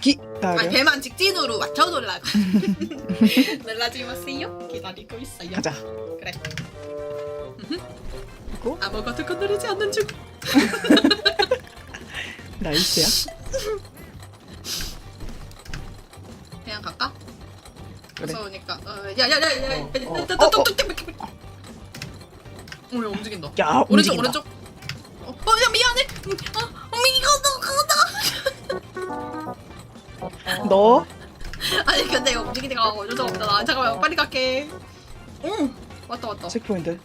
기다려. 아니 배만 직진으로 맞춰 놓으려고 놀라지 마세요 기다리고 있어요 가자. 그래 있고 아무것도 건드리지 않는 중 나이스야. 그냥 갈까? 그래. 무서우니까 어, 야야야야 어, 어, 어, 어. 오 야 움직인다 야 오른쪽 움직인다. 오른쪽 어, 어, 야 미안해 음, 어, 어, 이거 너 그거다 너? 아니 근데 이거 어쩔 수 없다 나 잠깐만 빨리 갈게. 응. 왔다 왔다. 체크포인트.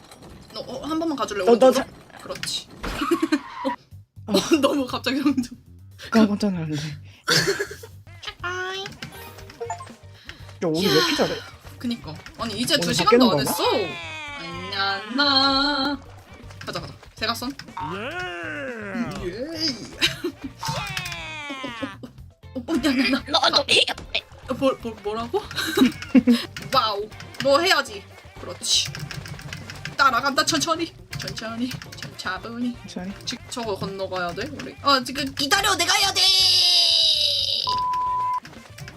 너 어, 한 번만 가줄래? 너, 너 오른쪽으로? 그렇지. 어, 어, 너무 갑자기 깜- 깜짝 놀랐네. 야 오늘 왜 이렇게 잘해? 그니까. 아니 이제 오늘 두 시간도 안 바뀌는 했어. 안녕 나. 가자 가자. 대각선. 예. 어, 어, 야, 야, 나, 너도 해. 어, 뭐, 뭐, 뭐라고? 와우, 너 해야지. 그렇지. 따라간다 천천히, 천천히, 천천히. 천천히. 지, 저거 건너가야 돼, 우리. 어, 지금 기다려, 내가 해야 돼.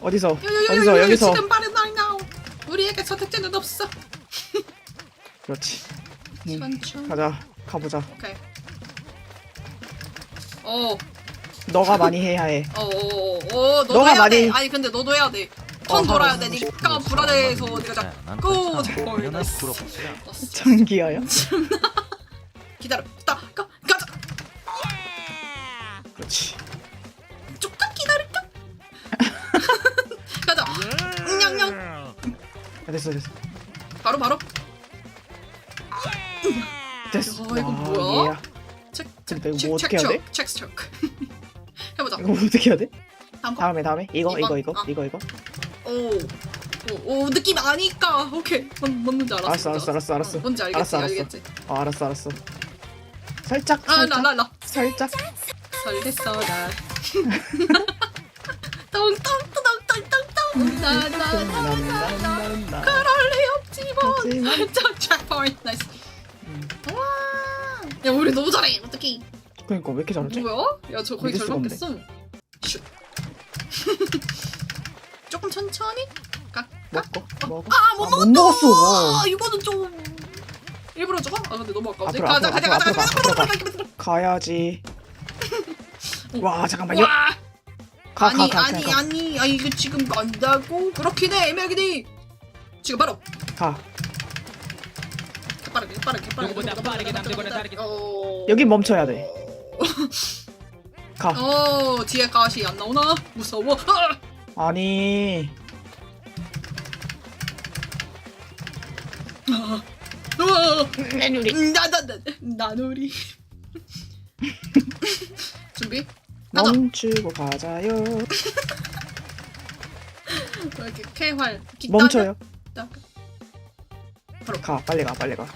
어디서? 어디서 여기서? 지금 빠른 날 나오. 우리에게 선택지는 없어. 그렇지. 응. 천천히. 가자. 가보자. 오케이. 어, 너가 많이 해야 해. 어, 어, 어, 어, 너도 너가 해야 많이- 돼. 아니 근데 너도 해야 돼. 턴 어, 돌아야. 니가 불안해서 네가 자꾸 이랬어. 부럽지야. 전기야요? 기다려. 나 가, 가자. 그렇지. 조금 기다릴까? 가자. 냥냥. 아, 됐어 됐어. 바로 바로. 됐어. 야, 이거 와, 뭐야? 얘야. 책, 근데 이거 뭐 어떻게 해야 돼? 책. 해 보자. 이거 어떻게 해야 돼? 다음 거. 다음에 다음에 이거 이거 이번? 이거 어. 이거 이거. 오. 오, 오 느낌 아니까. 오케이. 뭔 뭔지 알았어. 알았어, 뭔지 알았어, 알았어, 알았어. 어, 뭔지 알겠지. 알았어, 알았어. 알겠지. 어 알았어 알았어. 살짝 아, 살짝 나, 나, 나. 살짝. 설렜어 나. 똥똥똥똥똥똥. 나 나 나 나 나. 난난난난. 그럴 리 없지만. 하지만 살짝 체크포인트. 나이스. 음. 와. 야 우리 너무 잘해. 어떡해. 그러니까 왜 이렇게 잘하지? 뭐야? 야 저 거의 믿을 수가 없네. 절반겠어. 슛. 조금 천천히. 가. 먹고 먹어. 아못 아. 못 먹었어. 아, 이거는 좀. 일부러 저거? 아 근데 너무. 앞으로, 가자 가자 가자 앞으로, 가자 앞으로, 가자 가자 가자. 가야지. 와 잠깐만요. 와. 가 아니 가가 아니 가 아니 아 이거 지금 간다고 그렇긴 해 애매하긴 해 지금 바로 가. 개빠르게 개빠르게 개빠르게 누구보다 빠르게 남들보다 다르게. 어... 여기 멈춰야 돼. 가. 어 뒤에 가시 안 나오나 무서워 아! 아니 아! 우와! 내 누리. 음, 나나 나 나누리 준비 가자 멈추고 가자요. 왜 이렇게 쾌활 기다려. 멈춰요. 기다려. 가 빨리 가 빨리 가.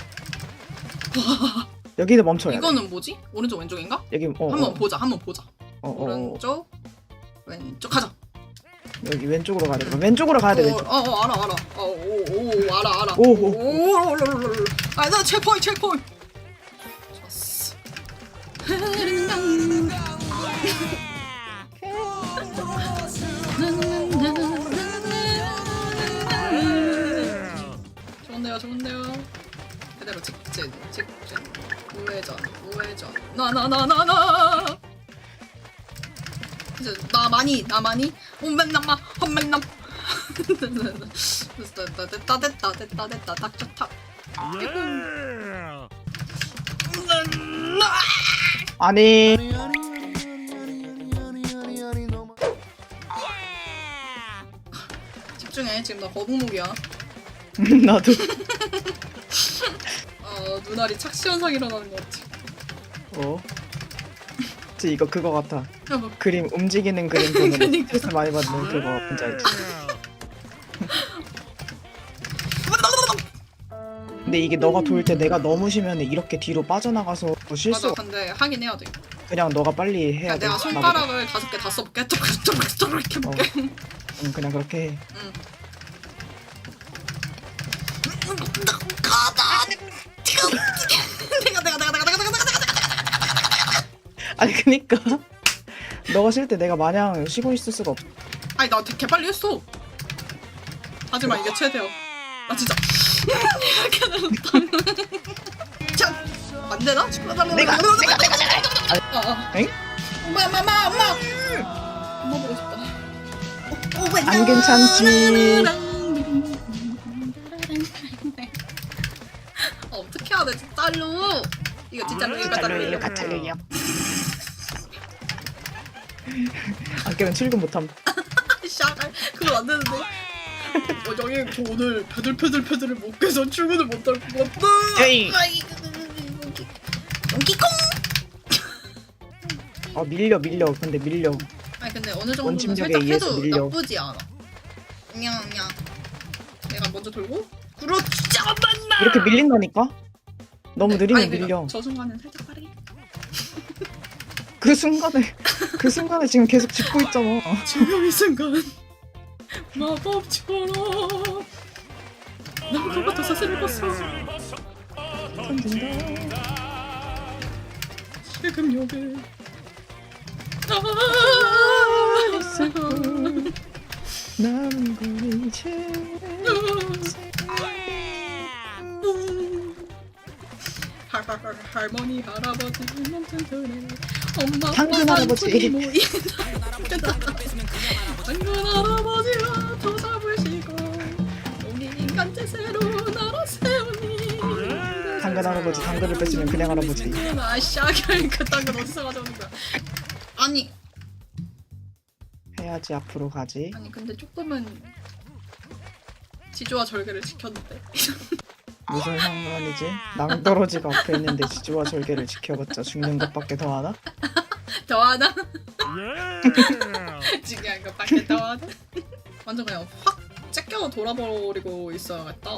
여기도 멈춰야 돼. 이거는 뭐지 오른쪽 왼쪽인가 여기 어, 한번 어, 보자 한번 보자 어, 어, 어. 오른쪽 왼쪽 가자 여기 왼쪽으로 가야 돼. 왼쪽으로 가야 돼. 어, 왼쪽. 어, 어, 알아, 알아. 어, 오, 오, 알아, 알아. 오, 오. 오, 오, 오, 오, 오. 아, 나 체포인, 체포인. 좋았어. 좋은데요, 좋은데요. 그대로 직진, 직진. 우회전. 나, 나, 나, 나, 나. 이제 나 많이, 나 많이. 홈맨남마, 홈맨남. 됐다, 됐다, 됐다, 됐다, 됐다. 딱 좋다. 아니 집중해. 지금 나 거북목이야. 나도 어, 눈알이 착시 현상 일어나는 것 같아. 어. 저 이거 그거 같아. 어, 그림 움직이는 그림 보면 그러니까. 스트레스 많이 받는 그거 뭔지 알지? 근데 이게 너가 돌 때 내가 너무 쉬면 이렇게 뒤로 빠져나가서 맞아. 실수 근데 하긴 해야 돼. 그냥 너가 빨리 해야 돼. 내가. 손가락을 다섯 개 다 써볼게. 쪼그쪼그쪼그 이렇게 해볼게. 응, 그냥 그렇게 해. 응. 아니 그니까 너가 쉴 때 내가 마냥 쉬고 있을 수가 없. 아니 나 되게 빨리 했어. 하지만 이게 최대야. 나 진짜 이렇게. 참, 안 되나? 내가 내가 내가 아, 아. 엥? 엄마, 엄마, 엄마, 엄마. 엄마 보고 싶다. 어, 어, 안 괜찮지. 어, 어떻게 해야 돼, 진짜로? 이거 진짜로 이거 진짜로 진짜로 일로 가짜로요. 안 깨면 출근 못함. 샤갈 그건 안 되는데. 어, 저기 저 오늘 패들패들패들을 못 깨서 출근을 못할 것 같다. 에이. 용기콩. 아 밀려 밀려. 근데 밀려. 아니 근데 어느 정도는 원심력에 살짝 의해서 해도 밀려. 나쁘지 않아. 그냥 그냥 내가 먼저 돌고 그렇지 잠깐만. 이렇게 밀린다니까? 너무 느리면 아니, 그러니까 밀려. 저 순간은 살짝. 그 순간에 그 순간에 지금 계속 짚고 있잖아. 조명의 순간 마법처럼 난 그것부터 사슬을 봤어. 던진다. 지금 여기. 아, 남은 건 이제 할, 할, 할, 할머니 할아버지 튼튼해 엄마 당근 할아버지. 당근 할아버지와 더 잡으시고 우리 인간 제세로 나라 세우니 당근 할아버지 당근을 뺏으면 그냥 할아버지. 아 샤결 그 당근 어디서 가져오는 거야 아니 해야지 앞으로 가지. 아니 근데 조금은 지조와 절개를 지켰는데 무슨 상관이지? 낭떠러지가 앞에 있는데 지주와 절개를 지켜봤자 죽는 것밖에 더 하나? 더 하나? 중요한 것밖에 더 하나? 완전 그냥 확 째껴 돌아버리고 있어야겠다.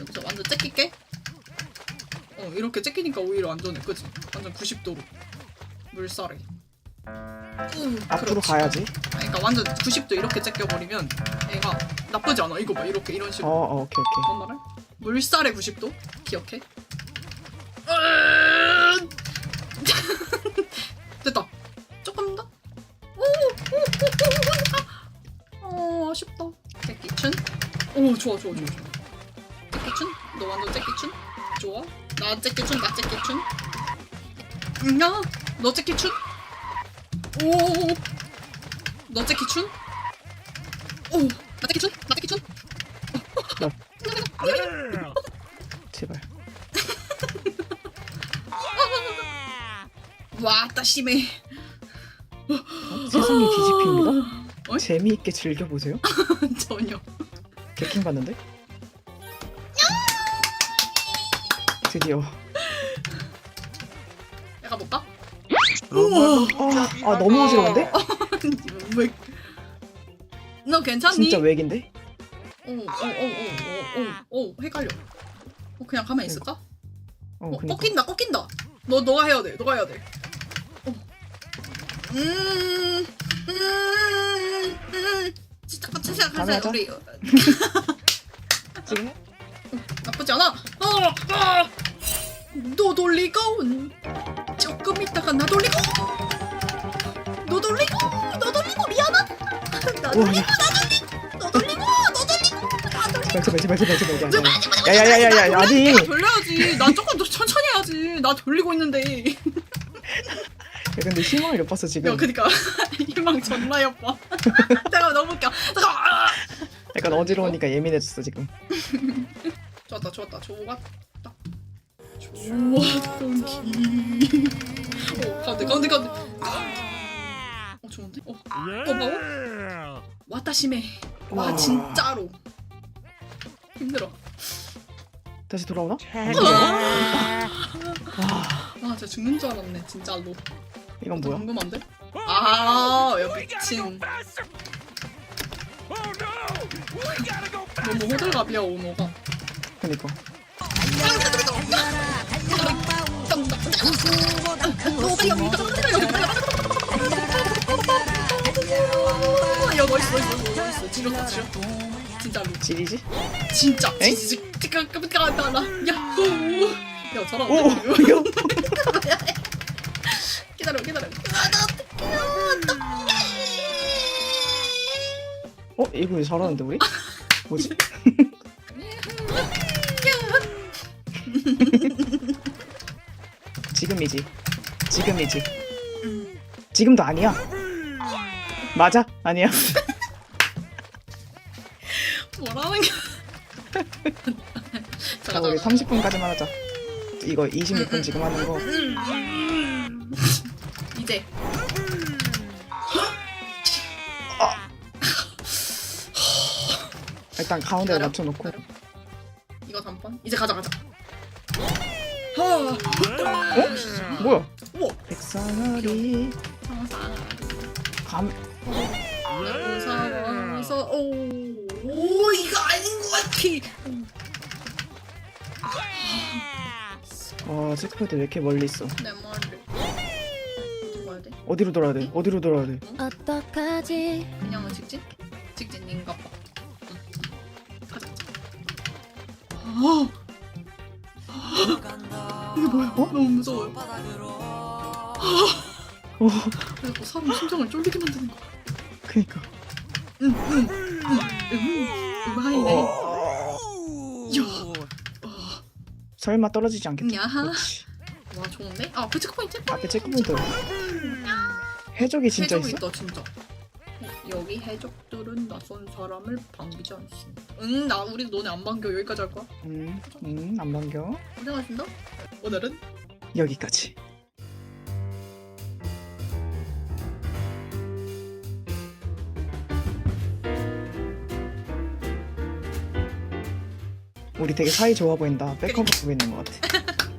여기서 완전 째낄게? 어 이렇게 째끼니까 오히려 안전해. 그지 완전 90도로. 물살에 음, 앞으로 그렇지. 가야지. 그러니까 완전 90도 이렇게 째껴버리면 얘가 나쁘지 않아 이거 봐 이렇게 이런 어, 식으로 어 오케이 오케이. 뭔 말을? 물살의 90도? 기억해? 됐다. 조금 더. 오, 오, 오, 오, 오. 어, 아쉽다. 째끼춘. 오, 좋아, 좋아, 좋아, 좋아. 째끼춘? 너 완전 째끼춘? 좋아. 나 째끼춘, 나 째끼춘. 야, 너 째끼춘? 오, 너 째끼춘? 오, 나 째끼춘? 와, 따심해. 세상이 뒤집힙니다. 어이? 재미있게 즐겨보세요. 전혀. 개킹 봤는데? 드디어. 약간 볼까? 아, 아 너무 어지러운데? 왜? 너 괜찮니? 진짜 외긴데? 오오오오오오 헷갈려. 어, 그냥 가만히 있을까? 어, 어, 그니까. 꺾인다, 꺾인다. 너 너가 해야 돼, 너가 해야 돼. 어. 음, 음, 음. 진짜 같이 생각하자. 가자. 우리 지금? 나쁘지 않아. 어, 어. 너 돌리고 조금 있다가 나 돌리고 너 돌리고 너 돌리고 미안하다. 나 돌리고 야. 너 돌리고 너 돌리고 나 돌리고. 제발 제발 제발 제발 제발. 야야야야야 아니. 돌려야지. 나 조금 더 천천히 해야지. 나 돌리고 있는데. 야, 근데 희망을 못 봤어 지금. 야, 그니까 희망 존나 예뻐. 내가 너무 웃겨. 잠깐만. 약간 어지러우니까 예민해졌어 지금. 좋았다, 좋았다. 좋았다. 좋았던 기. 어, 가운데, 가운데, 가운데. 어, 좋은데? 어, 고마워. 왔다 심해. 와. 진짜로. 힘들어. 다시 돌아오나? 아, 와 아, 진짜 죽는 줄 알았네, 진짜로. 이건 뭐야? 궁금한데? 아, 야, 미친. 너무 호들갑이야, 오너가. 그니까. 야 멋있어 멋있어 멋있어 지렸다 지렸다 진짜로 지리지? 진짜 엥? 진짜 깜깜깜깜 야호 야오이 어 이거 왜 잘하는데 우리? 뭐지? 지금이지. 지금이지. 지금도 아니야. 맞아? 아니야. 뭐라는 게? 자 우리 30분까지만 하자. 이거 26분 지금 하는 거. 이제 일단 가운데 기다려. 맞춰놓고. 이거 단판. 이제 가자 가자. 하. 뭐야? 우와. 상상. 감. 무서워서 오. 오 이거 아닌 것 같아. 아 체크포인트 왜 이렇게 멀리 있어? 내 머리를. 돼? 어디로 돌아야 돼? 어디로 돌아야 돼? 어떡하지 그냥은 직진? 직진인가 봐. 아. 이게 뭐야? 어? 너무 무서워요. 어 그래서 사람 심장을 쫄리게 만드는 거야. 그니까. 응, 응, 응, 응, 음하이네. 야, 설마 떨어지지 않겠지? 야하. 그렇지. 와 좋은데? 아, 그 체크포인트? 앞에 체크포인트. 해적이 진짜 해적 있어? 있다 진짜. 어, 여기 해적들은 낯선 사람을 반기지 않습니다. 응, 나 우리 너네 안 반겨 여기까지 할 거야. 음, 음, 안 반겨. 고생하신다. 오늘은 여기까지. 우리 되게 사이 좋아 보인다. 백업 하고 있는 것 같아.